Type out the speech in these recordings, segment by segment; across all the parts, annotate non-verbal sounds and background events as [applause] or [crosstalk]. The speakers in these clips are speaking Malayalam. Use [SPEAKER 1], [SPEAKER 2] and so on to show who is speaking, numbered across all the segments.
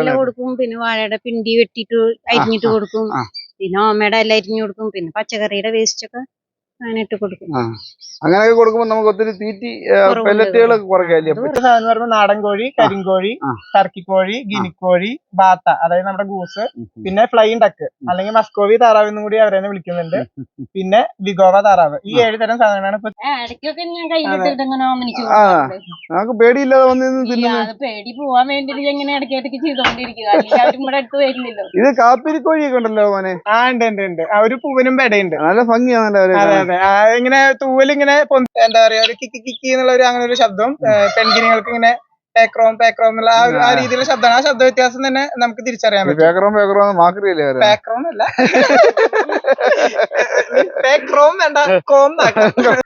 [SPEAKER 1] വാഴയില കൊടുക്കും പിന്നെ വാഴയുടെ പിണ്ടി വെട്ടിയിട്ട് അരിഞ്ഞിട്ട് കൊടുക്കും. പിന്നെ ഓമയുടെ എല്ലാം അരിഞ്ഞു കൊടുക്കും. പിന്നെ പച്ചക്കറിയുടെ വേസ്റ്റ് ഒക്കെ
[SPEAKER 2] അങ്ങനെയൊക്കെ കൊടുക്കുമ്പോൾ നമുക്ക് ഒത്തിരി തീറ്റി
[SPEAKER 1] പെല്ലറ്റുകൾ
[SPEAKER 2] പെല്ലറ്റുകളൊക്കെ കുറയ്ക്കാല്ലേ?
[SPEAKER 3] സാധനം പറയുമ്പോൾ നാടൻ കോഴി കരിങ്കോഴി. ടർക്കിക്കോഴി ഗിനിക്കോഴി ബാത്ത അതായത് നമ്മുടെ ഗൂസ് പിന്നെ ഫ്ലൈൻ ഡക്ക് അല്ലെങ്കിൽ മസ്കോവി താറാവ് എന്നും കൂടി അവരെ വിളിക്കുന്നുണ്ട്. പിന്നെ വിഗോവ താറാവ്. ഈ ഏഴ് തരം സാധനങ്ങളാണ് ഇപ്പൊ.
[SPEAKER 2] നമുക്ക് പേടിയില്ലാതെ വന്ന്
[SPEAKER 1] പേടി പോവാൻ വേണ്ടി ഇങ്ങനെ ചെയ്തോണ്ടിരിക്കുക അവരും അടുത്ത് വരില്ലല്ലോ.
[SPEAKER 2] ഇത് കാപ്പിരിക്കോഴിയൊക്കെ ഉണ്ടല്ലോ മോനെ.
[SPEAKER 3] ആ ഉണ്ട് ഉണ്ട് ഉണ്ട്. ആ ഒരു പൂവിനും പെടയുണ്ട്.
[SPEAKER 2] നല്ല ഭംഗിയാണല്ലോ അവരെ
[SPEAKER 3] അതെ. ഇങ്ങനെ തൂവലിങ്ങനെ എന്താ പറയാ ഒരു കിക്കി കിക്കി എന്നുള്ള ഒരു അങ്ങനെ ഒരു ശബ്ദം പെൺകിനികൾക്ക് ഇങ്ങനെ പേക്രോം പേക്രോം എന്നുള്ള ആ ഒരു- ആ രീതിയിലുള്ള ശബ്ദമാണ്. ആ ശബ്ദ വ്യത്യാസം തന്നെ നമുക്ക് തിരിച്ചറിയാൻ പറ്റും.
[SPEAKER 2] പേക്രോം മാക്രിയല്ലേ
[SPEAKER 3] പേക്രോം അല്ല. പേക്രോം വേണ്ട കോം എന്നാക്കാം.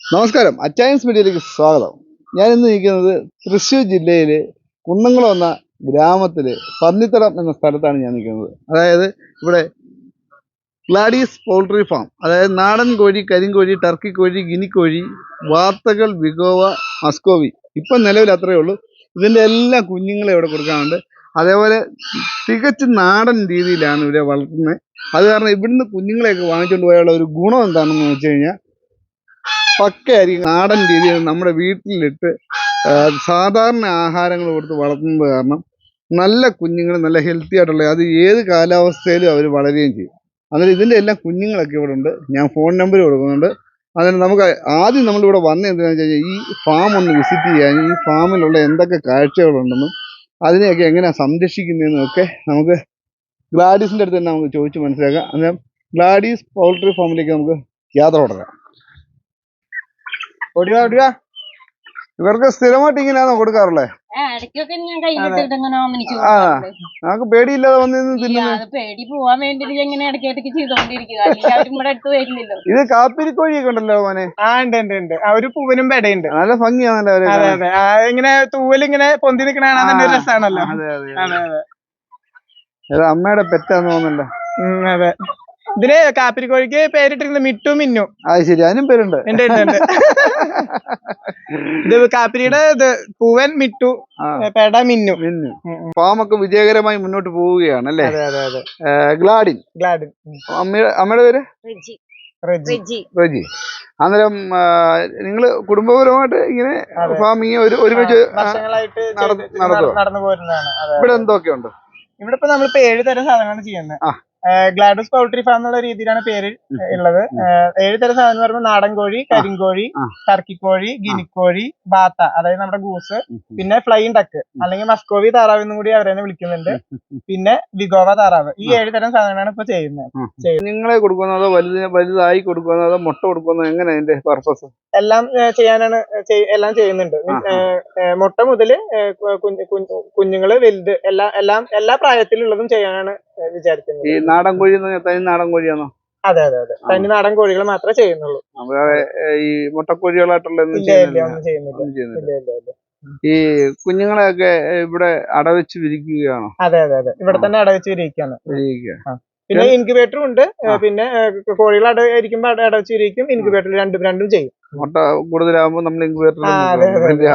[SPEAKER 2] നമസ്കാരം. അച്ചായൻസ് മീഡിയയിലേക്ക് സ്വാഗതം. ഞാൻ ഇന്ന് നിൽക്കുന്നത് തൃശ്ശൂർ ജില്ലയിലെ കുന്നംകുളം എന്ന ഗ്രാമത്തിൽ പന്നിത്തടം എന്ന സ്ഥലത്താണ് ഞാൻ നിൽക്കുന്നത്. അതായത് ഇവിടെ ഗ്ലാഡീസ് പൗൾട്രി ഫാം. അതായത് നാടൻ കോഴി കരിങ്കോഴി ടർക്കി കോഴി ഗിനിക്കോഴി വാർത്തകൾ വിഗോവ മസ്കോവി. ഇപ്പം നിലവിൽ അത്രയേ ഉള്ളൂ. ഇതിന്റെ എല്ലാ കുഞ്ഞുങ്ങളെ ഇവിടെ കൊടുക്കാറുണ്ട് അതേപോലെ തികച്ചും നാടൻ രീതിയിലാണ് ഇവരെ വളർത്തുന്നത്. അത് കാരണം ഇവിടുന്ന് കുഞ്ഞുങ്ങളെയൊക്കെ വാങ്ങിച്ചുകൊണ്ട് പോയുള്ള ഒരു ഗുണം എന്താണെന്ന് വെച്ച് കഴിഞ്ഞാൽ പക്കയായിരിക്കും നാടൻ രീതിയിൽ നമ്മുടെ വീട്ടിലിട്ട് സാധാരണ ആഹാരങ്ങൾ കൊടുത്ത് വളർത്തുന്നത് കാരണം നല്ല കുഞ്ഞുങ്ങൾ നല്ല ഹെൽത്തി ആയിട്ടുള്ള അത് ഏത് കാലാവസ്ഥയിലും അവർ വളരുകയും ചെയ്യും. അന്നേരം ഇതിന്റെ എല്ലാം കുഞ്ഞുങ്ങളൊക്കെ ഇവിടെ ഉണ്ട്. ഞാൻ ഫോൺ നമ്പർ കൊടുക്കുന്നുണ്ട്. അതിന് നമുക്ക് ആദ്യം നമ്മളിവിടെ വന്ന എന്തിനാണെന്ന് വെച്ച് കഴിഞ്ഞാൽ ഈ ഫാം ഒന്ന് വിസിറ്റ് ചെയ്യാൻ ഈ ഫാമിലുള്ള എന്തൊക്കെ കാഴ്ചകളുണ്ടെന്നും അതിനെയൊക്കെ എങ്ങനെയാണ് സംരക്ഷിക്കുന്നതെന്നും ഒക്കെ നമുക്ക് ഗ്ലാഡീസിന്റെ അടുത്ത് തന്നെ നമുക്ക് ചോദിച്ച് മനസ്സിലാക്കാം. അന്നേരം ഗ്ലാഡീസ് പൗൾട്രി ഫാമിലേക്ക് നമുക്ക് യാത്ര തുടരാം.
[SPEAKER 3] ഓടിവാ ഓടിവാ
[SPEAKER 2] ഇവർക്ക് സ്ഥിരമായിട്ട് ഇങ്ങനെയാണോ
[SPEAKER 1] ഓമനിച്ച്
[SPEAKER 2] ആ. നമുക്ക് പേടിയില്ലാതെ തിന്നുന്നു ഇത് കാപ്പിരിക്കോഴിയൊക്കെ ഉണ്ടല്ലോ മോനെ?
[SPEAKER 3] ആ ഉണ്ട് ഉണ്ട് ഉണ്ട്. ആ ഒരു പൂവിനും പെടയുണ്ട്.
[SPEAKER 2] നല്ല ഭംഗിയാണല്ലോ
[SPEAKER 3] അതെ. അതെ. ഇങ്ങനെ തൂവലിങ്ങനെ പൊന്തി. രസമാണല്ലോ
[SPEAKER 2] അതെ അതെ
[SPEAKER 3] അതെ അതെ.
[SPEAKER 2] ഇത് അമ്മയുടെ പെറ്റാന്ന് തോന്നുന്നല്ലോ
[SPEAKER 3] ഉം, അതെ. ഇതിന് കാപ്പിരിക്കോഴിക്ക് പേരിട്ടിരുന്നത് മിട്ടു മിന്നു.
[SPEAKER 2] അത് ശരി അതിനും പേരുണ്ട്.
[SPEAKER 3] ഉണ്ട് ഉണ്ട് ഉണ്ട്. ഇത് കാപ്പിരിയുടെ ഇത് പൂവൻ മിട്ടു പെട മിന്നു.
[SPEAKER 2] മിന്നു. ഫാമൊക്കെ വിജയകരമായി മുന്നോട്ട് പോവുകയാണ് അല്ലേ?
[SPEAKER 3] അതെ അതെ അതെ.
[SPEAKER 2] ഗ്ലാഡിൻ.
[SPEAKER 3] ഗ്ലാഡിൻ.
[SPEAKER 2] അമ്മയുടെ അമ്മയുടെ പേര്?
[SPEAKER 1] റെജി.
[SPEAKER 3] റെജി.
[SPEAKER 2] അന്നേരം നിങ്ങൾ കുടുംബപരമായിട്ട് ഇങ്ങനെ. ഫാമിങ് ഒരു ഒരുമിച്ച്.
[SPEAKER 3] നടന്നു. പോരുന്നതാണ്. അതെ
[SPEAKER 2] ഇവിടെ എന്തൊക്കെയുണ്ട്?
[SPEAKER 3] ഇവിടെ ഇപ്പൊ നമ്മളിപ്പോ ഏഴ് തരം സാധനങ്ങളാണ് ചെയ്യുന്നത്. ഗ്ലാഡസ് പൗൾട്രി ഫാം എന്നുള്ള രീതിയിലാണ് പേര് ഉള്ളത്. ഏഴ് തരം സാധനം എന്ന് പറയുമ്പോൾ നാടൻ കോഴി കരിങ്കോഴി. ടർക്കിക്കോഴി ഗിനിക്കോഴി ബാത്ത അതായത് നമ്മുടെ ഗൂസ് പിന്നെ ഫ്ലൈൻ ടക്ക് അല്ലെങ്കിൽ മസ്കോവി താറാവ് എന്നും കൂടി അവരെന്നെ വിളിക്കുന്നുണ്ട്. പിന്നെ വിഗോവ താറാവ്. ഈ ഏഴ് തരം സാധനങ്ങളാണ് ഇപ്പൊ ചെയ്യുന്നത്.
[SPEAKER 2] നിങ്ങളെ കൊടുക്കുന്നതോ വലുതിനെ വലുതായി കൊടുക്കുന്നതോ മുട്ട കൊടുക്കുന്നതോ എങ്ങനെ അതിന്റെ പർപ്പസ്
[SPEAKER 3] എല്ലാം ചെയ്യാനാണ് എല്ലാം ചെയ്യുന്നുണ്ട്. മുട്ട മുതൽ കുഞ്ഞുങ്ങൾ വലുത് എല്ലാ എല്ലാം എല്ലാ പ്രായത്തിലുള്ളതും ചെയ്യാനാണ് വിചാരിക്കുന്നത്
[SPEAKER 2] ഈ നാടൻ കോഴി തനി നാടൻ കോഴിയാണോ?
[SPEAKER 3] അതെ അതെ അതെ. തനി നാടൻ കോഴികൾ മാത്രമേ ചെയ്യുന്നുള്ളൂ.
[SPEAKER 2] ഈ മുട്ടക്കോഴികളായിട്ടുള്ള ഈ കുഞ്ഞുങ്ങളെയൊക്കെ ഇവിടെ അടവെച്ച് വിരിക്കുകയാണോ?
[SPEAKER 3] അതെ അതെ അതെ. ഇവിടെ തന്നെ അടവെച്ച്
[SPEAKER 2] വിരിക്കുകയാണ്
[SPEAKER 3] പിന്നെ ഇൻക്യുബേറ്ററും ഉണ്ട്. പിന്നെ കോഴികൾ അട ഇരിക്കുമ്പോ അട- അടവെച്ച് വിരിക്കും ഇൻക്യുബേറ്റർ രണ്ടും രണ്ടും ചെയ്യും.
[SPEAKER 2] മുട്ട കൂടുതലാകുമ്പോൾ നമ്മൾ ഇൻക്യുബേറ്റർ.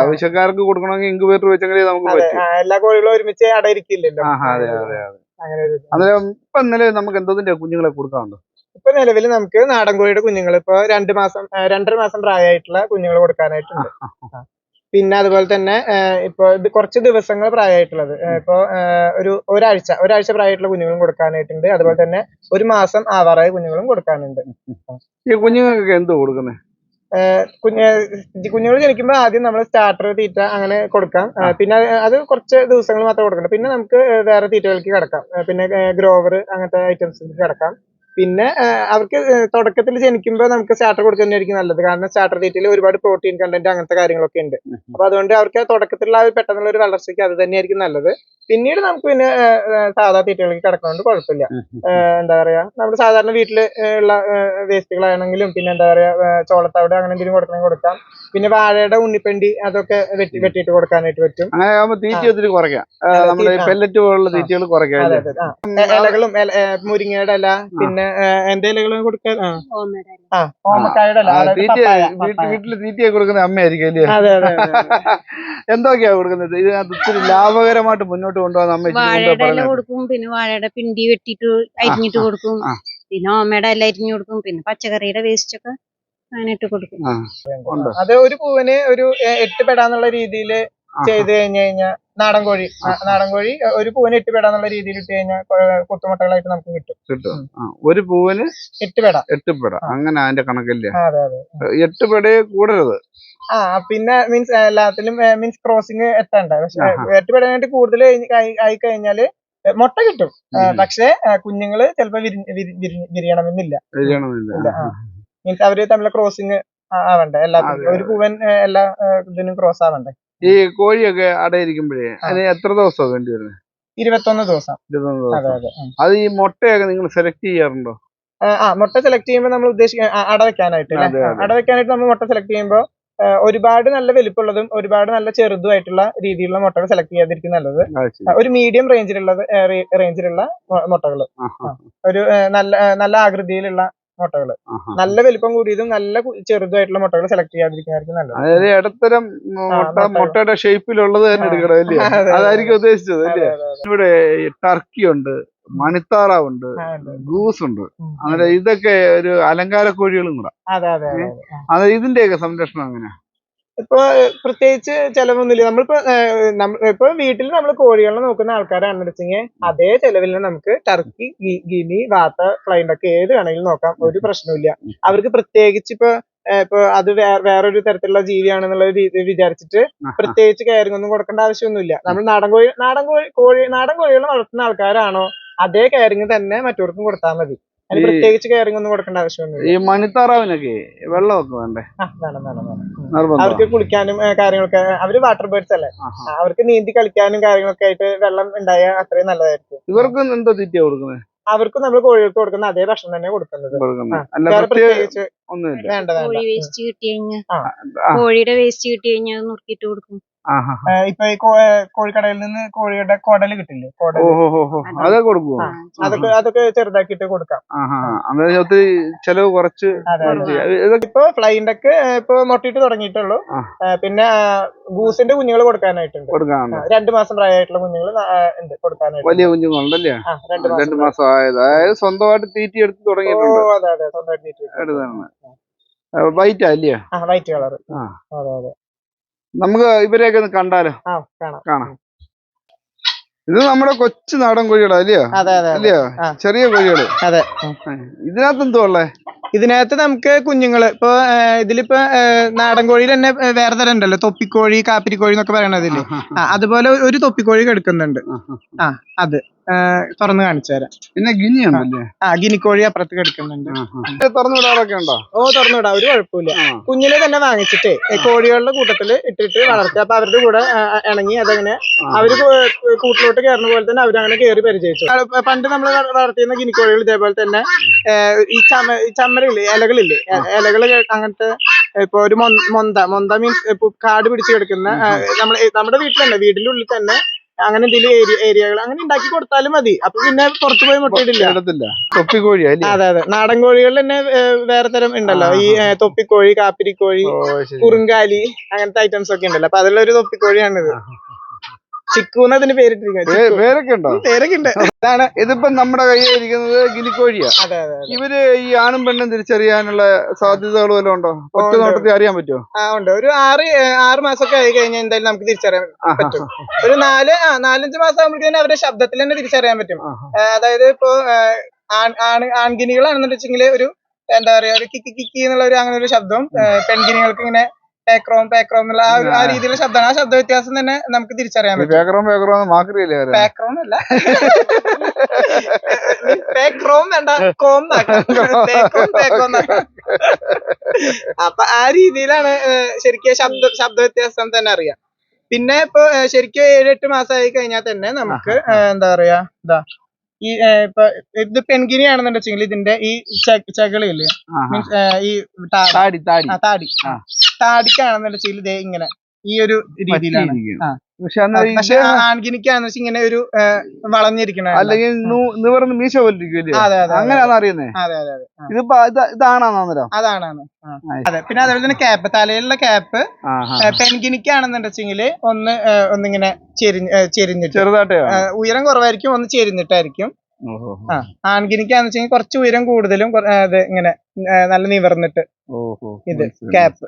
[SPEAKER 2] ആവശ്യക്കാർക്ക് കൊടുക്കണമെങ്കിൽ ഇൻക്യുബേറ്റർ വെച്ചെങ്കിലേ നമുക്ക്
[SPEAKER 3] എല്ലാ കോഴികളും ഒരുമിച്ച്
[SPEAKER 2] അടയിരിക്കില്ലല്ലോ അതെ അതെ അതെ. അന്നേരം ഇപ്പൊ നമുക്ക് എന്തോതിന്റെ കുഞ്ഞുങ്ങളെ കൊടുക്കാറുണ്ട്
[SPEAKER 3] ഇപ്പൊ നിലവിൽ നമുക്ക് നാടൻ കോഴിയുടെ കുഞ്ഞുങ്ങൾ ഇപ്പൊ രണ്ട് മാസം രണ്ടര മാസം പ്രായമായിട്ടുള്ള കുഞ്ഞുങ്ങൾ കൊടുക്കാനായിട്ടുണ്ട്. പിന്നെ അതുപോലെ തന്നെ ഇപ്പൊ ഇത് കുറച്ച് ദിവസങ്ങൾ പ്രായമായിട്ടുള്ളത് ഇപ്പൊ ഒരു ഒരാഴ്ച ഒരാഴ്ച പ്രായമായിട്ടുള്ള കുഞ്ഞുങ്ങളും കൊടുക്കാനായിട്ടുണ്ട്. അതുപോലെ തന്നെ ഒരു മാസം ആവാറായ കുഞ്ഞുങ്ങളും കൊടുക്കാനുണ്ട്.
[SPEAKER 2] ഈ കുഞ്ഞുങ്ങൾക്ക് എന്ത് കൊടുക്കുന്നത്
[SPEAKER 3] കുഞ്ഞ് കുഞ്ഞുങ്ങൾ ജനിക്കുമ്പോൾ ആദ്യം നമ്മൾ സ്റ്റാർട്ടർ തീറ്റ അങ്ങനെ കൊടുക്കാം. പിന്നെ അത് കുറച്ച് ദിവസങ്ങൾ മാത്രമേ കൊടുക്കണ്ട. പിന്നെ നമുക്ക് വേറെ തീറ്റകൾക്ക് കിടക്കാം. പിന്നെ ഗ്രോവർ അങ്ങനത്തെ ഐറ്റംസ് കിടക്കാം. പിന്നെ അവർക്ക് തുടക്കത്തിൽ ജനിക്കുമ്പോൾ നമുക്ക് സ്റ്റാർട്ടർ കൊടുക്കുന്നതായിരിക്കും നല്ലത്. കാരണം സ്റ്റാർട്ടർ തീറ്റയിൽ ഒരുപാട് പ്രോട്ടീൻ കണ്ടന്റ് അങ്ങനത്തെ കാര്യങ്ങളൊക്കെ ഉണ്ട്. അപ്പൊ അതുകൊണ്ട് അവർക്ക് തുടക്കത്തിലുള്ള ആ പെട്ടെന്നുള്ള ഒരു വളർച്ചയ്ക്ക് അത് തന്നെയായിരിക്കും നല്ലത്. പിന്നീട് നമുക്ക് പിന്നെ സാധാ തീറ്റകൾക്ക് കിടക്കുന്നതുകൊണ്ട് കുഴപ്പമില്ല. എന്താ പറയാ നമ്മൾ സാധാരണ വീട്ടിൽ ഉള്ള വേസ്റ്റുകളാണെങ്കിലും പിന്നെ എന്താ പറയാ ചോളത്തവിടെ അങ്ങനെ എന്തെങ്കിലും കൊടുക്കണമെങ്കിൽ കൊടുക്കാം. പിന്നെ വാഴയുടെ ഉണ്ണിപ്പണ്ടി അതൊക്കെ വെട്ടി വെട്ടിയിട്ട് കൊടുക്കാനായിട്ട് പറ്റും.
[SPEAKER 2] അങ്ങനെ ആകുമ്പോൾ തീറ്റ ഒത്തിരി കുറയ്ക്കാം. നമ്മുടെ പെല്ലറ്റ് പോലുള്ള തീറ്റകൾ കുറയ്ക്കാം
[SPEAKER 3] ഇലകളും മുരിങ്ങയുടെ ഇല പിന്നെ എന്റെ ഇലകളും കൊടുക്കാൻ ആ.
[SPEAKER 1] ഇല.
[SPEAKER 3] ആ. ഓമക്കായുടെ ഇല,
[SPEAKER 2] ആ, തീറ്റ വീട്ടിൽ തീറ്റയൊക്കെ കൊടുക്കുന്ന അമ്മയായിരിക്കും അല്ലേ. [laughs] എന്തൊക്കെയാ കൊടുക്കുന്നത്? ഇതിനകത്ത് ഒത്തിരി ലാഭകരമായിട്ട് മുന്നോട്ട് കൊണ്ടുപോകാൻ അമ്മ ഇച്ചിരി
[SPEAKER 1] വാഴയുടെ ഇല കൊടുക്കും പിന്നെ വാഴയുടെ പിണ്ടി വെട്ടിയിട്ട് അരിഞ്ഞിട്ട് കൊടുക്കും പിന്നെ ഓമയുടെ ഇല അരിഞ്ഞു കൊടുക്കും പിന്നെ പച്ചക്കറിയുടെ വേസ്റ്റ് ഒക്കെ അങ്ങനെ ഇട്ട് കൊടുക്കും
[SPEAKER 2] ഉണ്ട്.
[SPEAKER 3] അത് ഒരു പൂവിന് ഒരു എട്ട് പെടാന്നുള്ള രീതിയിൽ ചെയ്ത് കഴിഞ്ഞു കഴിഞ്ഞാൽ നാടൻ കോഴി നാടൻ കോഴി ഒരു പൂവിന് എട്ട് പെടാന്നുള്ള രീതിയിൽ ഇട്ട് കഴിഞ്ഞാൽ കൊത്തുമുട്ടകളായിട്ട് നമുക്ക് കിട്ടും.
[SPEAKER 2] കിട്ടും. ആ, ഒരു പൂവിന്
[SPEAKER 3] എട്ട് പെട.
[SPEAKER 2] എട്ട് പെട. അങ്ങനെ അതിന്റെ കണക്കില്ലേ?
[SPEAKER 3] അതെ അതെ.
[SPEAKER 2] എട്ട് പെടയെ കൂടരുത്.
[SPEAKER 3] ആ പിന്നെ മീൻസ് എല്ലാത്തിലും മീൻസ് ക്രോസിങ് എത്തണ്ട പക്ഷെ
[SPEAKER 2] ആഹാ.
[SPEAKER 3] എട്ട് പെടാനായിട്ട് കൂടുതൽ ആയി കഴിഞ്ഞാൽ മുട്ട കിട്ടും. ആ,
[SPEAKER 2] ഉം.
[SPEAKER 3] പക്ഷെ ആ, കുഞ്ഞുങ്ങൾ ചിലപ്പോ വിരി- വിരി- വിരി- വിരിയണമെന്നില്ല.
[SPEAKER 2] ചെയ്യണമെന്നില്ല
[SPEAKER 3] ആ. മീൻസ് അവർ തമ്മിലെ ക്രോസിങ് ആവണ്ടേ?
[SPEAKER 2] എല്ലാ
[SPEAKER 3] ഒരു പൂവൻ എല്ലാ ഇതിനും ക്രോസ് ആവണ്ടേ?
[SPEAKER 2] ഈ കോഴിയൊക്കെ അടയിരിക്കുമ്പോഴേ അതിന് എത്ര ദിവസം വേണ്ടി വരുന്നത്
[SPEAKER 3] ഇരുപത്തൊന്ന് ദിവസം. അതെ
[SPEAKER 2] ഈ മുട്ടയൊക്കെ നിങ്ങൾ സെലക്ട് ചെയ്യാറുണ്ടോ?
[SPEAKER 3] ആ, മുട്ട സെലക്ട് ചെയ്യുമ്പോൾ നമ്മൾ ഉദ്ദേശിക്കുന്ന അട വെക്കാനായിട്ട്. അട വെക്കാനായിട്ട് നമ്മൾ മുട്ട സെലക്ട് ചെയ്യുമ്പോൾ ഒരുപാട് നല്ല വലിപ്പമുള്ളതും ഒരുപാട് നല്ല ചെറുതുമായിട്ടുള്ള രീതിയിലുള്ള മുട്ടകൾ സെലക്ട് ചെയ്യാതിരിക്കുന്ന നല്ലത്. ഒരു മീഡിയം റേഞ്ചിലുള്ളത് റേഞ്ചിലുള്ള മുട്ടകൾ ഒരു നല്ല നല്ല ആകൃതിയിലുള്ള മുട്ടകൾ നല്ല വലിപ്പം കൂടിയതും നല്ല ചെറുതായിട്ടുള്ള മുട്ടകൾ മുട്ടകൾ സെലക്ട് ചെയ്യാതിരിക്കുന്നതായിരിക്കും നല്ലത്
[SPEAKER 2] അതായത് ഇടത്തരം മുട്ട
[SPEAKER 3] മുട്ട.
[SPEAKER 2] മുട്ടയുടെ ഷേപ്പിലുള്ളത് തന്നെ. എടുക്കണം [laughs] അല്ലേ
[SPEAKER 3] അതെ, അതെ,
[SPEAKER 2] അതായിരിക്കും ഉദ്ദേശിച്ചത് അല്ലേ. ഇവിടെ ടർക്കി ഉണ്ട് മണിത്താറാവുണ്ട്. ഗൂസ് ഉണ്ട്. അങ്ങനെ ഇതൊക്കെ ഒരു അലങ്കാര കോഴികളും കൂടെ
[SPEAKER 3] അതെ.
[SPEAKER 2] ഇതിന്റെയൊക്കെ സംരക്ഷണം അങ്ങനെ
[SPEAKER 3] ഇപ്പൊ പ്രത്യേകിച്ച് ചെലവൊന്നുമില്ല. നമ്മളിപ്പോ ഇപ്പൊ വീട്ടിൽ നമ്മൾ കോഴികളെ നോക്കുന്ന ആൾക്കാരാണെന്ന് വെച്ചെങ്കിൽ അതേ ചെലവിൽ നമുക്ക് ടർക്കി ഗി- ഗിനി വാത്ത ഫ്ലൈൻഡ് ഒക്കെ ഏത് വേണമെങ്കിലും നോക്കാം. ഒരു പ്രശ്നമില്ല അവർക്ക് പ്രത്യേകിച്ച് ഇപ്പൊ ഇപ്പൊ അത് വേറൊരു തരത്തിലുള്ള ജീവിയാണെന്നുള്ള രീതിയിൽ വിചാരിച്ചിട്ട് പ്രത്യേകിച്ച് കെയറിംഗ് ഒന്നും കൊടുക്കേണ്ട ആവശ്യമൊന്നുമില്ല. നമ്മൾ നാടൻ കോഴി നാടൻ കോഴി കോഴി നാടൻ കോഴികളെ വളർത്തുന്ന ആൾക്കാരാണോ അതേ കെയറിംഗ് തന്നെ മറ്റവർക്കും കൊടുത്താൽ മതി. പ്രത്യേകിച്ച് കെയറിംഗ് ഒന്നും കൊടുക്കേണ്ട ആവശ്യമൊന്നും
[SPEAKER 2] ഈ മണിത്താറാവിനൊക്കെ വെള്ളമൊക്കെ വേണ്ടേ?
[SPEAKER 3] ആ, വേണം വേണം വേണം. അവർക്ക് കുളിക്കാനും കാര്യങ്ങളൊക്കെ അവർ വാട്ടർ ബേർഡ്സ് അല്ലേ? അവർക്ക് നീന്തി കളിക്കാനും കാര്യങ്ങളൊക്കെ ആയിട്ട് വെള്ളം ഉണ്ടായ അത്രയും നല്ലതായിരിക്കും.
[SPEAKER 2] ഇവർക്ക് എന്തോ തീറ്റ കൊടുക്കുന്നത്
[SPEAKER 3] അവർക്ക് നമ്മൾ കോഴികൾക്ക് കൊടുക്കുന്ന അതേ ഭക്ഷണം തന്നെ കൊടുക്കുന്നത്. പ്രത്യേകിച്ച് വേണ്ട വേണ്ട.
[SPEAKER 1] കോഴിയുടെ വേസ്റ്റ് കിട്ടി കഴിഞ്ഞാൽ നുറുക്കിട്ട് നുറുക്കിയിട്ട് കൊടുക്കും.
[SPEAKER 3] ഇപ്പൊ ഈ കോഴിക്കടയിൽ നിന്ന് കോഴിയുടെ കുടൽ കിട്ടില്ലേ?
[SPEAKER 2] അതൊക്കെ
[SPEAKER 3] ചെറുതാക്കിട്ട് അതൊക്കെ അതൊക്കെ ചെറുതാക്കിയിട്ട് കൊടുക്കാം.
[SPEAKER 2] ചെലവ് കുറച്ച് ഇപ്പൊ ഫ്ലൈന്റെ ഒക്കെ
[SPEAKER 3] ഇപ്പൊ മുട്ടിട്ട് തുടങ്ങിയിട്ടുള്ളൂ. പിന്നെ ഗൂസിന്റെ കുഞ്ഞുങ്ങൾ കൊടുക്കാനായിട്ടുണ്ട്. രണ്ടു മാസം പ്രായമായിട്ടുള്ള കുഞ്ഞുങ്ങൾ ഉണ്ട് കൊടുക്കാനായിട്ട്
[SPEAKER 2] വലിയ കുഞ്ഞുങ്ങളുണ്ടല്ലേ?
[SPEAKER 3] രണ്ട് മാസം
[SPEAKER 2] ആയത്. അതായത് സ്വന്തമായിട്ട് തീറ്റി എടുത്ത് തുടങ്ങിയിട്ടുണ്ട്.
[SPEAKER 3] അതെ അതെ സ്വന്തമായിട്ട് തീറ്റ വെക്കും.
[SPEAKER 2] എടുത്താണ് വൈറ്റാ അല്ലയോ
[SPEAKER 3] ആ വൈറ്റ് കളർ. അതെ അതെ.
[SPEAKER 2] നമുക്ക് ഇവരെയൊക്കെ ഒന്ന് കണ്ടാലോ?
[SPEAKER 3] കാണാം.
[SPEAKER 2] ഇത് നമ്മുടെ കൊച്ചു നാടൻ കോഴികളാ അല്ലയോ? അല്ലയോ? ചെറിയ കോഴികൾ.
[SPEAKER 3] അതെ.
[SPEAKER 2] ഇതിനകത്ത് എന്തോ ഉള്ളേ?
[SPEAKER 3] ഇതിനകത്ത് നമുക്ക് കുഞ്ഞുങ്ങൾ ഇപ്പൊ ഇതിലിപ്പോ നാടൻ കോഴിയിൽ തന്നെ വേറെ തരം ഉണ്ടല്ലോ. തൊപ്പിക്കോഴി കാപ്പിരിക്കോഴി എന്നൊക്കെ പറയണതില്ലേ? അതുപോലെ ഒരു തൊപ്പിക്കോഴി കിടക്കുന്നുണ്ട്. ആ അത്. തുറന്ന് കാണിച്ചു തരാം.
[SPEAKER 2] പിന്നെ ഗിനി ഉണ്ടല്ലേ?
[SPEAKER 3] ആ ഗിനിക്കോഴി അപ്പുറത്ത് കിടക്കുന്നുണ്ട്.
[SPEAKER 2] തുറന്നു വിടാറൊക്കെ ഉണ്ടോ?
[SPEAKER 3] ഓ തുറന്നുവിടാം ഒരു കുഴപ്പമില്ല. കുഞ്ഞിനെ തന്നെ വാങ്ങിച്ചിട്ട് കോഴികളുടെ കൂട്ടത്തിൽ ഇട്ടിട്ട് വളർത്തുക അപ്പൊ അവരുടെ കൂടെ ഇണങ്ങി അതങ്ങനെ അവർ കൂട്ടിലോട്ട് കയറുന്ന പോലെ തന്നെ അവരങ്ങനെ കയറി പരിചയിച്ചു. പണ്ട് നമ്മൾ വളർത്തിയിരുന്ന ഗിനിക്കോഴികൾ ഇതേപോലെ തന്നെ ഈ ചമ ഈ ചമ്മരയില്ലേ ഇലകളില്ലേ ഇലകൾ അങ്ങനത്തെ ഇപ്പൊ ഒരു മൊന്ത മൊന്ത മീൻസ് കാട് പിടിച്ചു കിടക്കുന്ന നമ്മൾ നമ്മുടെ വീട്ടിൽ തന്നെ വീടിന്റെ ഉള്ളിൽ തന്നെ അങ്ങനെ എന്തെങ്കിലും ഏരിയ ഏരിയകൾ അങ്ങനെ ഉണ്ടാക്കി കൊടുത്താലും മതി. അപ്പൊ പിന്നെ പുറത്തു പോയി മുട്ടയിടില്ല
[SPEAKER 2] തൊപ്പിക്കോഴി
[SPEAKER 3] അതെ അതെ. നാടൻ കോഴികളിൽ തന്നെ വേറെ തരം ഉണ്ടല്ലോ. ഈ തൊപ്പിക്കോഴി കാപ്പിരിക്കോഴി കുറുങ്കാലി അങ്ങനത്തെ ഐറ്റംസ് ഒക്കെ ഉണ്ടല്ലോ. അപ്പൊ അതിലുള്ള ഒരു തൊപ്പിക്കോഴിയാണിത് ചിക്കു. പേരിട്ടിരിക്കുന്നത്
[SPEAKER 2] പേരൊക്കെ ഉണ്ടോ?
[SPEAKER 3] പേരൊക്കെ ഉണ്ട്. അതാണ്
[SPEAKER 2] ഇതിപ്പം നമ്മുടെ കയ്യിൽ ഇരിക്കുന്നത് ഗിനിക്കോഴിയാ.
[SPEAKER 3] അതെ
[SPEAKER 2] ഇവർ ഈ ആണും പെണ്ണും തിരിച്ചറിയാനുള്ള സാധ്യതകൾ വല്ലതും ഉണ്ടോ? ഒറ്റ നോട്ടത്തിൽ അറിയാൻ പറ്റുമോ?
[SPEAKER 3] ആ ഉണ്ട്. ഒരു ആറ് ആറ് മാസമൊക്കെ ആയി കഴിഞ്ഞാൽ എന്തായാലും നമുക്ക് തിരിച്ചറിയാൻ പറ്റും. ഒരു നാല് ആ നാലഞ്ച് മാസം ആകുമ്പോഴത്തേനും അവരുടെ ശബ്ദത്തിൽ തന്നെ തിരിച്ചറിയാൻ പറ്റും. അതായത് ഇപ്പോ ആൺഗിനികളാണെന്നുണ്ടെങ്കിൽ ഒരു എന്താ പറയാ ഒരു കിക്കി കിക്കി എന്നുള്ള ഒരു അങ്ങനെ ഒരു ശബ്ദം പെൺഗിനികൾക്ക് ഇങ്ങനെ പേക്രോം പേക്രോം എന്നുള്ള ആ ഒരു- ആ രീതിയിലുള്ള ശബ്ദമാണ്. ആ ശബ്ദ വ്യത്യാസം തന്നെ നമുക്ക് തിരിച്ചറിയാൻ പറ്റും.
[SPEAKER 2] പേക്കറോ പേക്കറോ മാക്രിയല്ലേ അവർ?
[SPEAKER 3] പേക്രോം അല്ല. പേക്രോം വേണ്ട കോം എന്നാക്കാം. പേക്രോം പേക്രോം എന്നാക്കാം. അപ്പൊ ആ രീതിയിലാണ് ഏഹ്, ശരിക്കും ശബ്ദ ശബ്ദ വ്യത്യാസം തന്നെ അറിയാം. പിന്നെ ഇപ്പൊ ഏഹ്, ശരിക്കും ഏഴ് എട്ട് മാസമായി കഴിഞ്ഞാൽ തന്നെ നമുക്ക് ഏഹ്, എന്താ പറയാ ഇതാ ഈ ഏഹ്, ഇപ്പൊ ഇത് പെൺകിനിയാണെന്നുണ്ടെങ്കിൽ ഇതിന്റെ ഈ ചെ- ചെകിളില്ലേ
[SPEAKER 2] ആഹാ.
[SPEAKER 3] മീൻസ് ഈ താടി
[SPEAKER 2] താടി. താടി.
[SPEAKER 3] ആ, താടി
[SPEAKER 2] ആ.
[SPEAKER 3] ദേ ഇങ്ങനെ ഈ ഒരു രീതിയിലാണ്. ആ.
[SPEAKER 2] പക്ഷെ അന്ന്
[SPEAKER 3] പക്ഷെ വെച്ചാൽ ഇങ്ങനെ ഒരു ആ, വളഞ്ഞിരിക്കണ
[SPEAKER 2] അല്ലെങ്കിൽ നു- നിവർന്ന് മീശ പോലിരിക്കും
[SPEAKER 3] അതെ അതെ അതെ
[SPEAKER 2] അങ്ങനെയാന്ന് അറിയുന്നേ
[SPEAKER 3] അതെ അതെ അതെ ആ,
[SPEAKER 2] ഇതിപ്പോ ഇത് ഇതാണോ അന്നേരം
[SPEAKER 3] അതാണ് ആണ്. ആ.
[SPEAKER 2] ആ,
[SPEAKER 3] അതെ പിന്നെ അതേപോലെ തന്നെ ക്യാപ്പ് തലയിലുള്ള ക്യാപ്പ്
[SPEAKER 2] ആ ആ.
[SPEAKER 3] പെൺകിനിക്കാണെന്നുണ്ടെച്ചെങ്കിൽ ഒന്ന് ആ, ഒന്നിങ്ങനെ ചെരിഞ്ഞ് ആ, ചെരിഞ്ഞിട്ട്
[SPEAKER 2] ചെറുതായിട്ടേ
[SPEAKER 3] ആ, ഉയരം കുറവായിരിക്കും ഒന്ന് ചെരിഞ്ഞിട്ടായിരിക്കും ആ ആൺകിനിക്കാന്ന് വെച്ചാൽ കുറച്ച് ഉയരം കൂടുതലും അതെ ഇത് ഇങ്ങനെ നല്ല നിവർന്നിട്ട് ഇത് ക്യാപ്പ്.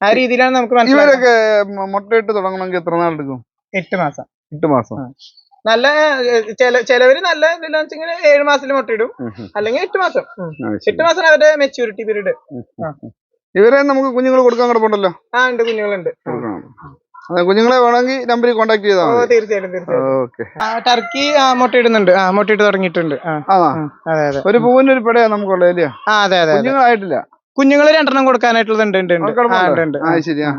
[SPEAKER 3] ആ രീതിയിലാണ് നമുക്ക്
[SPEAKER 2] ഇവരൊക്കെ മുട്ടയിട്ട് തുടങ്ങണമെങ്കിൽ എത്ര നാളെടുക്കും
[SPEAKER 3] എട്ട് മാസം.
[SPEAKER 2] എട്ട് മാസം.
[SPEAKER 3] നല്ല ചില ചിലവര് നല്ല ഇതിലാന്ന് വെച്ചാൽ ഏഴ് മാസത്തിൽ മുട്ടയിടും. അല്ലെങ്കിൽ എട്ട് മാസം. എട്ട് മാസം അവരുടെ മെച്യൂരിറ്റി പീരീഡ്
[SPEAKER 2] ഇവരെ നമുക്ക് കുഞ്ഞുങ്ങൾ കൊടുക്കാൻ കിടപ്പുണ്ടല്ലോ
[SPEAKER 3] ആ ഉണ്ട് കുഞ്ഞുങ്ങളുണ്ട്.
[SPEAKER 2] കുഞ്ഞുങ്ങളെ വേണമെങ്കിൽ നമ്പറിൽ കോൺടാക്ട് ചെയ്താൽ മതി.
[SPEAKER 3] തീർച്ചയായിട്ടും തീർച്ചയായിട്ടും. ടർക്കി മുട്ടയിടുന്നുണ്ട്. ആ മുട്ടയിട്ട് തുടങ്ങിയിട്ടുണ്ട്. അതെ അതെ.
[SPEAKER 2] ഒരു പൂവിന്റെ ഒരു പടയാ നമുക്കുള്ളത് അല്ലയോ
[SPEAKER 3] ആ അതെ അതെ
[SPEAKER 2] കുഞ്ഞുങ്ങളായിട്ടില്ല?
[SPEAKER 3] കുഞ്ഞുങ്ങൾ രണ്ടെണ്ണം കൊടുക്കാനായിട്ടുള്ളത് ഉണ്ട് ഉണ്ട് ആ,
[SPEAKER 2] ശരി ആ.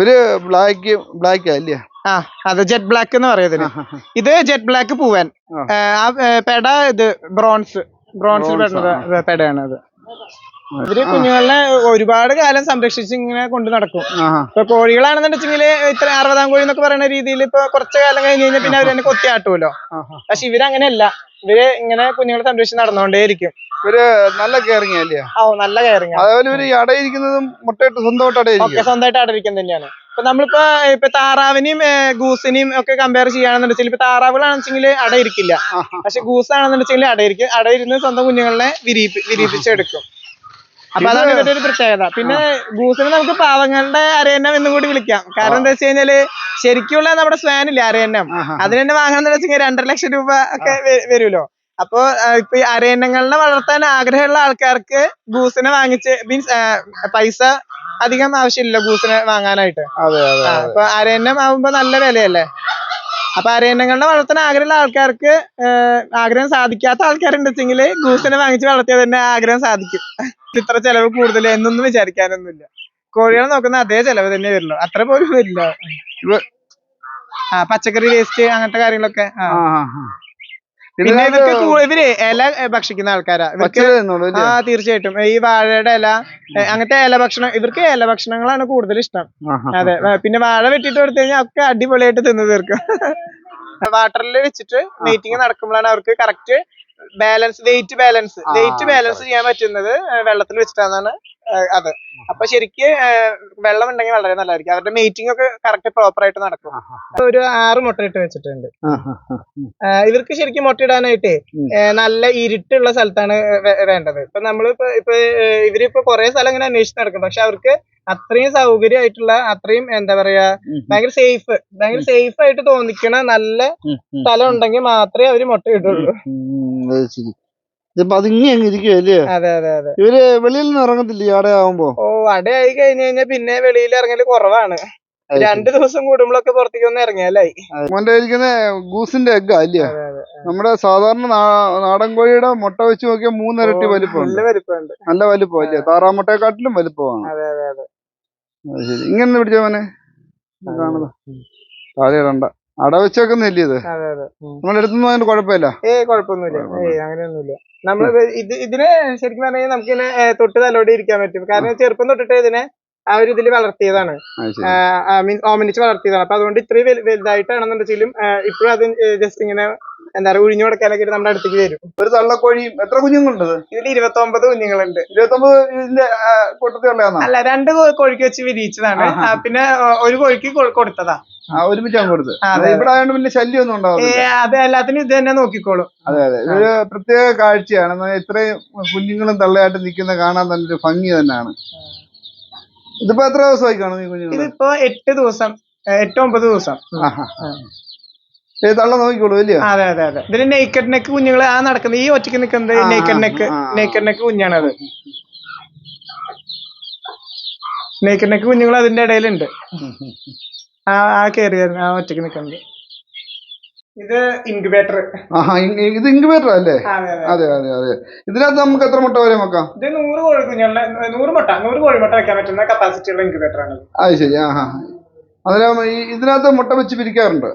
[SPEAKER 2] ഒരു ബ്ലാക്ക് ബ്ലാക്ക് അല്ലേ
[SPEAKER 3] ആ അതെ ജെറ്റ് ബ്ലാക്ക് എന്ന് പറയുന്നത് ഇത് ജെറ്റ് ബ്ലാക്ക് പൂവാൻ.
[SPEAKER 2] ആ.
[SPEAKER 3] പേട ഇത് ബ്രോൺസ് ബ്രോൺസിൽ പെടുന്നത് പെടയാണ് അത്. ഇവർ കുഞ്ഞുങ്ങളെ ഒരുപാട് കാലം സംരക്ഷിച്ച് ഇങ്ങനെ കൊണ്ട് നടക്കും. ഇപ്പൊ കോഴികളാണെന്നുണ്ടെങ്കിൽ ഇത്ര അറുപതാം കോഴി എന്നൊക്കെ പറയുന്ന രീതിയിൽ ഇപ്പൊ കുറച്ചു കാലം കഴിഞ്ഞ് കഴിഞ്ഞാൽ പിന്നെ അവരെന്നെ കൊത്തിയാട്ടുമല്ലോ പക്ഷെ ഇവരങ്ങനെയല്ല. ഇവർ ഇങ്ങനെ കുഞ്ഞുങ്ങളെ സംരക്ഷിച്ച് നടന്നുകൊണ്ടേയിരിക്കും
[SPEAKER 2] ഒരു നല്ല കെയറിങ് അല്ലേ?
[SPEAKER 3] ഓ നല്ല കയറിങ്
[SPEAKER 2] അതേപോലെ ഇവർ ഈ അടയിരിക്കുന്നതും മുട്ടയിട്ട് സ്വന്തമായിട്ട് അടയിരിക്കും
[SPEAKER 3] സ്വന്തമായിട്ട് തന്നെയാണ്. ഇപ്പൊ നമ്മളിപ്പോ ഇപ്പൊ താറാവിനെയും ഗൂസിനെയും ഒക്കെ കമ്പയർ ചെയ്യുകയാണെന്നുണ്ടെങ്കിൽ ഇപ്പൊ താറാവുകളാണെന്നുവെച്ചെങ്കിൽ അടയിരിക്കില്ല. പക്ഷെ ഗൂസ് ആണെന്നുണ്ടെങ്കിൽ അടയിരിക്കും അടയിരുന്ന് സ്വന്തം കുഞ്ഞുങ്ങളെ വിരിയിപ്പി വിരിയിപ്പിച്ചെടുക്കും അപ്പൊ അതാണ് ഇവരുടെ ഒരു പ്രത്യേകത. പിന്നെ ഗൂസിനെ നമുക്ക് പാവങ്ങളുടെ അരയന്നം എന്നും കൂടി വിളിക്കാം. കാരണം എന്താ വെച്ച് കഴിഞ്ഞാൽ ശരിക്കുള്ള നമ്മുടെ സ്വാൻ ഇല്ലേ അരയന്നം? അതിന് തന്നെ വാങ്ങണം എന്ന് വെച്ചാൽ രണ്ടര ലക്ഷം രൂപ ഒക്കെ വരുമല്ലോ. അപ്പൊ ഇപ്പൊ ഈ അരയന്നങ്ങളെ വളർത്താൻ ആഗ്രഹമുള്ള ആൾക്കാർക്ക് ഗൂസിനെ വാങ്ങിച്ച് മീൻസ് പൈസ അധികം ആവശ്യമില്ല ഗൂസിനെ വാങ്ങാനായിട്ട്. അപ്പൊ അരയന്നം ആവുമ്പോ നല്ല വിലയല്ലേ? അപ്പൊ അരയന്നങ്ങളുടെ വളർത്താൻ ആഗ്രഹമുള്ള ആൾക്കാർക്ക് ഏഹ്, ആഗ്രഹം സാധിക്കാത്ത ആൾക്കാരുണ്ടെച്ചെങ്കിൽ ഗൂസിനെ വാങ്ങിച്ച് വളർത്തിയാൽ തന്നെ ആഗ്രഹം സാധിക്കും. ഇത്ര ചെലവ് കൂടുതൽ എന്നൊന്നും വിചാരിക്കാനൊന്നുമില്ല. കോഴികളെ നോക്കുന്ന അതേ ചെലവ് തന്നെ വരുള്ളൂ. അത്ര പോലും വരില്ല. ആ പച്ചക്കറി വേസ്റ്റ് അങ്ങനത്തെ കാര്യങ്ങളൊക്കെ ആ. പിന്നെ ഇവർക്ക് ഇവർ ഇല ഭക്ഷിക്കുന്ന ആൾക്കാരാ. ആ തീർച്ചയായിട്ടും. ഈ വാഴയുടെ ഇല അങ്ങനത്തെ ഇല ഭക്ഷണം ഇവർക്ക് ഇല ഭക്ഷണങ്ങളാണ് കൂടുതൽ ഇഷ്ടം. അതെ പിന്നെ വാഴ വെട്ടിട്ട് കൊടുത്തു കഴിഞ്ഞാൽ ഒക്കെ അടിപൊളിയായിട്ട് തിന്നു തീർക്കും. [laughs] വാട്ടറിൽ വെച്ചിട്ട് മീറ്റിംഗ് നടക്കുമ്പോഴാണ് അവർക്ക് correct balance weight balance weight balance ചെയ്യാൻ പറ്റുന്നത് വെള്ളത്തിൽ വെച്ചിട്ടാണ്. അത്. അപ്പൊ ശരിക്ക് വെള്ളം ഉണ്ടെങ്കിൽ വളരെ നല്ലതായിരിക്കും. അവരുടെ മീറ്റിംഗ് ഒക്കെ കറക്റ്റ് പ്രോപ്പർ ആയിട്ട് നടക്കും. ഒരു ആറ് മുട്ട ഇട്ട് വെച്ചിട്ടുണ്ട്. ഇവർക്ക് ശരിക്കും
[SPEAKER 2] മുട്ട
[SPEAKER 3] ഇടാനായിട്ട് നല്ല ഇരുട്ടുള്ള സ്ഥലത്താണ് വേണ്ടത്. ഇപ്പൊ നമ്മളിപ്പോ ഇപ്പൊ ഇവരിപ്പോ കുറെ സ്ഥലം ഇങ്ങനെ അന്വേഷിച്ച് നടക്കും. പക്ഷെ അവർക്ക് അത്രയും സൗകര്യമായിട്ടുള്ള അത്രയും എന്താ പറയാ ഭയങ്കര സേഫ് ഭയങ്കര സേഫ് ആയിട്ട് തോന്നിക്കണ നല്ല. സ്ഥലം ഉണ്ടെങ്കിൽ മാത്രമേ അവർ മുട്ട ഇടുള്ളൂ.
[SPEAKER 2] ഇതിപ്പോ അതിങ്ങി അങ്ങ് ഇരിക്കുവല്ലേ?
[SPEAKER 3] അതെ അതെ അതെ.
[SPEAKER 2] ഇവർ വെളിയിൽ നിന്ന് ഇറങ്ങത്തില്ല ഈ അടയാവുമ്പോ?
[SPEAKER 3] ഓ അടയായി കഴിഞ്ഞു കഴിഞ്ഞാൽ പിന്നെ വെളിയിൽ ഇറങ്ങൽ കുറവാണ്. രണ്ടു ദിവസം കൂടുമ്പോഴൊക്കെ പുറത്തേക്ക് ഒന്ന് ഇറങ്ങിയാലായി.
[SPEAKER 2] മോന്റെ ഇരിക്കുന്ന ഗൂസിന്റെ എഗ്ഗാ അല്ലേ? നമ്മുടെ സാധാരണ നാടൻ കോഴിയുടെ മുട്ട വെച്ച് നോക്കിയാൽ മൂന്നിരട്ടി വലിപ്പം
[SPEAKER 3] നല്ല വലിപ്പമുണ്ട്.
[SPEAKER 2] നല്ല വലിപ്പം അല്ലേ താറാമുട്ടയെക്കാട്ടിലും വലിപ്പമാണ്. ഇങ്ങനെ പിടിച്ചോ മോനെ? കാണുന്നു കാണുന്നത് താഴെ ഇടണ്ട. അട വെച്ചേക്കുന്നില്ലേ ഇത്. നമ്മുടെ അടുത്തൊന്നും അതിന് കുഴപ്പമില്ല.
[SPEAKER 3] ഏ കുഴപ്പമൊന്നുമില്ല. അങ്ങനെയൊന്നുമില്ല. നമ്മൾ ഇത് ഇതിനെ ശരിക്കും പറഞ്ഞാൽ നമുക്ക് ഇതിനെ തൊട്ട് തലോടി ഇരിക്കാൻ പറ്റും. കാരണം ചെറുപ്പം തൊട്ടിട്ട് ഇതിനെ ആ ഒരു ഇതിൽ വളർത്തിയതാണ്. മീൻസ് ഓമനിച്ച് വളർത്തിയതാണ്. അപ്പൊ അതുകൊണ്ട് ഇത്രയും വലു- വലുതായിട്ടാണെന്നുണ്ടെങ്കിലും ഇപ്പോഴും അത് ജസ്റ്റ് ഇങ്ങനെ എന്താ പറയുക ഒഴിഞ്ഞു കൊടുക്കാനൊക്കെ നമ്മുടെ അടുത്തേക്ക് വരും.
[SPEAKER 2] ഒരു തള്ളക്കോഴിയും എത്ര കുഞ്ഞുങ്ങളുണ്ട് ഇത്?
[SPEAKER 3] ഇതിൽ ഇരുപത്തി ഒമ്പത് കുഞ്ഞുങ്ങളുണ്ട്.
[SPEAKER 2] ഇരുപത്തൊമ്പത് ഇതിന്റെ കൂട്ടത്തിലുള്ളതാണോ
[SPEAKER 3] അല്ല രണ്ട് കോഴിക്ക് വെച്ച് വിരിയിച്ചതാണ്. പിന്നെ ഒരു കോഴിക്ക് കൊടുത്തതാ.
[SPEAKER 2] ഒരുമിച്ചാണ് കൊടുത്ത്. ഇവിടെ ആയതുകൊണ്ട് ഉണ്ടാവില്ല
[SPEAKER 3] അത് എല്ലാത്തിനും ഇത് തന്നെ നോക്കിക്കോളും.
[SPEAKER 2] അതെ പ്രത്യേക കാഴ്ചയാണ്. ഇത്രയും കുഞ്ഞുങ്ങളും തള്ളയായിട്ട് നിൽക്കുന്ന കാണാൻ നല്ലൊരു ഭംഗി തന്നെയാണ്. ഇതിപ്പോ എത്ര ദിവസമായി കാണും
[SPEAKER 3] ഇതിപ്പോ എട്ട് ദിവസം എട്ടൊമ്പത് എട്ട് ഒമ്പത് ദിവസം.
[SPEAKER 2] തള്ള നോക്കിക്കോളൂ
[SPEAKER 3] ആ, അതെ അതെ അതെ. നെയ്ക്കഡ് നെക്ക് കുഞ്ഞുങ്ങൾ ആ നടക്കുന്നത്. ഈ ഒറ്റയ്ക്ക് നിൽക്കുന്നത് നെയ്ക്കഡ് നെക്ക്. നെയ്ക്കഡ് നെക്ക് അത് നെയ്ക്കഡ് നെക്ക് കുഞ്ഞുങ്ങൾ അതിന്റെ ഇടയിലുണ്ട്. ആ ആ കേറി വരുന്ന ആ ഒറ്റയ്ക്ക് നിൽക്കുന്നത്. ഇത് ഇൻക്യുബേറ്റർ
[SPEAKER 2] ആഹാ ഇത് ഇൻക്യുബേറ്റർ അല്ലേ?
[SPEAKER 3] അതെ അതെ
[SPEAKER 2] അതെ. അതെ അതെ ഇതിനകത്ത് നമുക്ക് എത്ര മുട്ട വരെ നോക്കാം
[SPEAKER 3] ഇത് നൂറ് കോഴി കുഞ്ഞുങ്ങളുടെ നൂറ് മുട്ട നൂറ് കോഴി മുട്ട വെക്കാൻ പറ്റുന്ന കപ്പാസിറ്റിയുള്ള ഇൻക്യുബേറ്റർ ആണ്
[SPEAKER 2] അത് ശരി ആഹാ. അന്നേരം ഈ ഇതിനകത്ത് മുട്ട വെച്ച്
[SPEAKER 3] പിരിക്കാറുണ്ട്.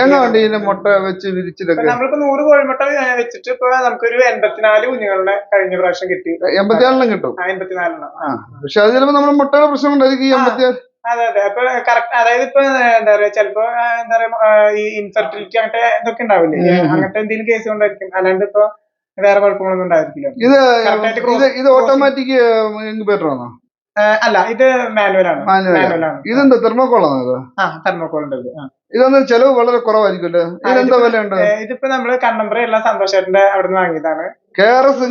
[SPEAKER 2] എങ്ങനെയുണ്ട് ഇതിന്റെ മുട്ട വെച്ച് വിരിച്ചിട്ടൊക്കെ.
[SPEAKER 3] നമ്മളിപ്പോ നൂറ് കോഴിമുട്ട വെച്ചിട്ട് ഇപ്പൊ നമുക്കൊരു എൺപത്തിനാല് കുഞ്ഞുങ്ങളുടെ കഴിഞ്ഞ പ്രാവശ്യം കിട്ടി.
[SPEAKER 2] എൺപത്തിനാലിനും കിട്ടും.
[SPEAKER 3] എൺപത്തിനാലിനും എൺപത്തിനാലെണ്ണം.
[SPEAKER 2] പക്ഷെ അത് ചിലപ്പോ നമ്മുടെ മുട്ടയുടെ പ്രശ്നം ഉണ്ടായിരിക്കും ഈ എൺപത്തിയാറ്
[SPEAKER 3] അതെ അതെ. അപ്പൊ കറക്റ്റ് അതായത് ഇപ്പൊ എന്താ പറയാ ചിലപ്പോ എന്താ പറയാ ഈ ഇൻഫെർട്ടിലിറ്റി അങ്ങനത്തെ ഇതൊക്കെ ഉണ്ടാവില്ലേ. അങ്ങനത്തെ എന്തെങ്കിലും കേസ് കൊണ്ടായിരിക്കും. അല്ലാണ്ട് ഇപ്പൊ വേറെ കുഴപ്പങ്ങളൊന്നും ഉണ്ടായിരിക്കില്ല.
[SPEAKER 2] ഇത് ഇത് ഓട്ടോമാറ്റിക് ഇൻക്യുബേറ്റർ ആണോ?
[SPEAKER 3] അല്ല ഇത് മാനുവൽ ആണ് മാനുവൽ. ആണ്
[SPEAKER 2] ഇതെന്താ തെർമോക്കോളാണോ ഇത്?
[SPEAKER 3] ആ തെർമോകോൾ ഉണ്ട് ഇത്.
[SPEAKER 2] ഇതൊന്നും ചെലവ് വളരെ കുറവായിരിക്കും ഇതിനെന്താ
[SPEAKER 3] ഇതിപ്പോ- ഉണ്ട് ഇതിപ്പോ നമ്മൾ കണ്ണമ്പ്ര എല്ലാം സന്തോഷേട്ടന്റെ അവിടെ നിന്ന് വാങ്ങിയതാണ്.
[SPEAKER 2] കെ ആർ എസ്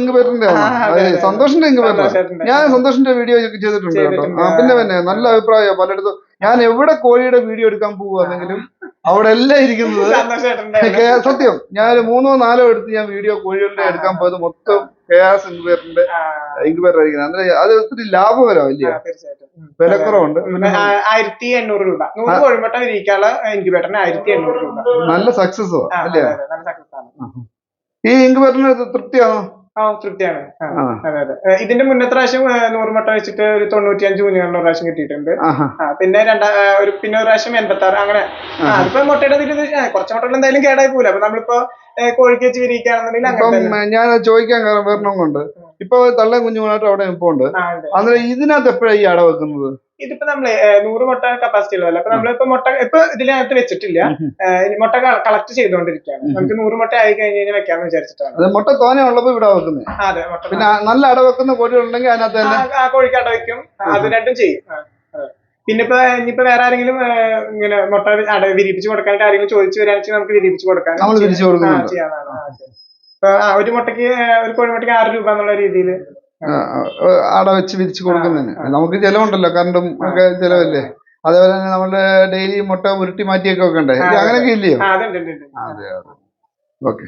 [SPEAKER 3] അതെ.
[SPEAKER 2] സന്തോഷിന്റെ
[SPEAKER 3] സന്തോഷേട്ടന്റെ.
[SPEAKER 2] ഞാൻ സന്തോഷിന്റെ വീഡിയോ ചെയ്തിട്ടുണ്ട് കേട്ടോ. പിന്നെ പിന്നെ നല്ല അഭിപ്രായം പലയിടത്തും ഞാൻ എവിടെ കോഴിയുടെ വീഡിയോ എടുക്കാൻ പോവുകയാണെങ്കിലും അവിടെ എല്ലാം ഇരിക്കുന്നത് [laughs] സത്യം. ഞാൻ മൂന്നോ നാലോ എടുത്ത് ഞാൻ വീഡിയോ കോഴികളുടെ എടുക്കാൻ പോയത് മൊത്തം കെയാസ്
[SPEAKER 3] ഇൻക്വയറിന്റെ
[SPEAKER 2] ഇൻക്വയർ ആയിരിക്കുന്നത് അന്നേരം അത് ഒത്തിരി
[SPEAKER 3] ലാഭകരമാണ് ഇല്ല
[SPEAKER 2] വിലക്കുറവുണ്ട്.
[SPEAKER 3] ആയിരത്തി എണ്ണൂറ് രൂപ. നൂറ് കോഴിമുട്ട വിരിക്കാനുള്ള ഇൻക്യുബേറ്ററിന് ആയിരത്തി എണ്ണൂറ് രൂപ.
[SPEAKER 2] നല്ല സക്സസ് അല്ലേ. ഈ ഇൻക്യുബേറ്ററിന് തൃപ്തിയാണോ?
[SPEAKER 3] ആ തൃപ്തിയാണ്. അതെ അതെ. ഇതിന്റെ മുന്നത്തെ പ്രാവശ്യം നൂറ് മുട്ട വെച്ചിട്ട് ഒരു തൊണ്ണൂറ്റിയഞ്ച് കുഞ്ഞുങ്ങളുടെ പ്രാവശ്യം കിട്ടിയിട്ടുണ്ട്. പിന്നെ രണ്ടാ ഒരു പിന്നെ ഒരു പ്രാവശ്യം എൺപത്തി ആറ് അങ്ങനെ അതിപ്പോ മുട്ടയുടെ ഇതിൽ കുറച്ച് മുട്ടകൾ എന്തായാലും കേടായി പോകില്ല അപ്പൊ നമ്മളിപ്പോ ഏ, കോഴിക്ക് വെച്ച് വിരിക്കുകയാണെന്നുണ്ടെങ്കിൽ അങ്ങനെ
[SPEAKER 2] ഞാൻ ചോദിക്കാൻ കാരണം വേറെ കൊണ്ട് ഇപ്പൊ തള്ളയും കുഞ്ഞുങ്ങളായിട്ട് അവിടെ ഇപ്പൊ ഉണ്ട്
[SPEAKER 3] ആ, ഉണ്ട്.
[SPEAKER 2] അന്നേരം ഇതിനകത്ത് എപ്പോഴാണ് ഈ അട വെക്കുന്നത്?
[SPEAKER 3] ഇതിപ്പോ നമ്മൾ നൂറ് മുട്ട കപ്പാസിറ്റി ഉള്ളതല്ല? അപ്പൊ നമ്മളിപ്പോ മുട്ട ഇപ്പൊ ഇതിനകത്ത് വെച്ചിട്ടില്ല. മുട്ട കളക്ട് ചെയ്തുകൊണ്ടിരിക്കുകയാണ് നമുക്ക് നൂറ് മുട്ട ആയി കഴിഞ്ഞ് കഴിഞ്ഞാൽ വെക്കാന്ന് വിചാരിച്ചിട്ടാണ്.
[SPEAKER 2] മുട്ട തോനെ ഉള്ളപ്പോ ഇവിടെ വെക്കുന്നത്
[SPEAKER 3] അതെ മുട്ട
[SPEAKER 2] പിന്നെ നല്ല അട വെക്കുന്ന കോഴികളുണ്ടെങ്കിൽ അതിനകത്ത് തന്നെ
[SPEAKER 3] ആ, കോഴിക്ക് അട വെക്കും. അത് രണ്ടും ചെയ്യും. പിന്നെ ഇപ്പൊ ഇനിയിപ്പോ വേറെ ആരെങ്കിലും ഇങ്ങനെ മുട്ട അട വിരിപ്പിച്ച് കൊടുക്കാനായിട്ട് ആരെങ്കിലും ചോദിച്ചു വരാണെങ്കിൽ നമുക്ക് വിരിപ്പിച്ച് കൊടുക്കാൻ ചെയ്യാനാണ് ഒരു മുട്ടക്ക് ഒരു ഒരു കോഴിമുട്ടക്ക് ആറ് രൂപ എന്നുള്ള രീതിയിൽ
[SPEAKER 2] അട വെച്ച് വിരിച്ചു കൊടുക്കുന്നതിന്. നമുക്ക് ചിലവുണ്ടല്ലോ കറണ്ടും ഒക്കെ ചിലവല്ലേ? അതേപോലെ തന്നെ നമ്മുടെ ഡെയിലി മുട്ട ഉരുട്ടി മാറ്റിയൊക്കെ വെക്കണ്ടേ? അങ്ങനെയൊക്കെ ഇല്ലയോ? അതെ അതെ. ഓക്കെ.